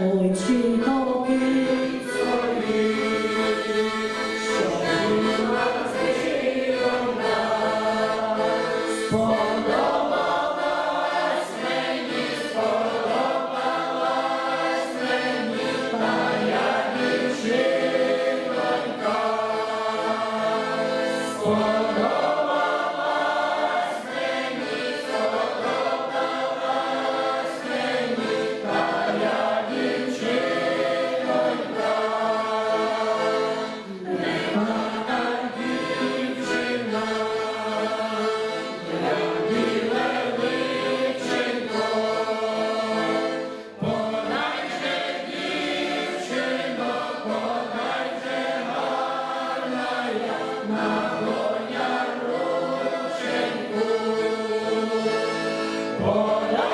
ой, чи Lord.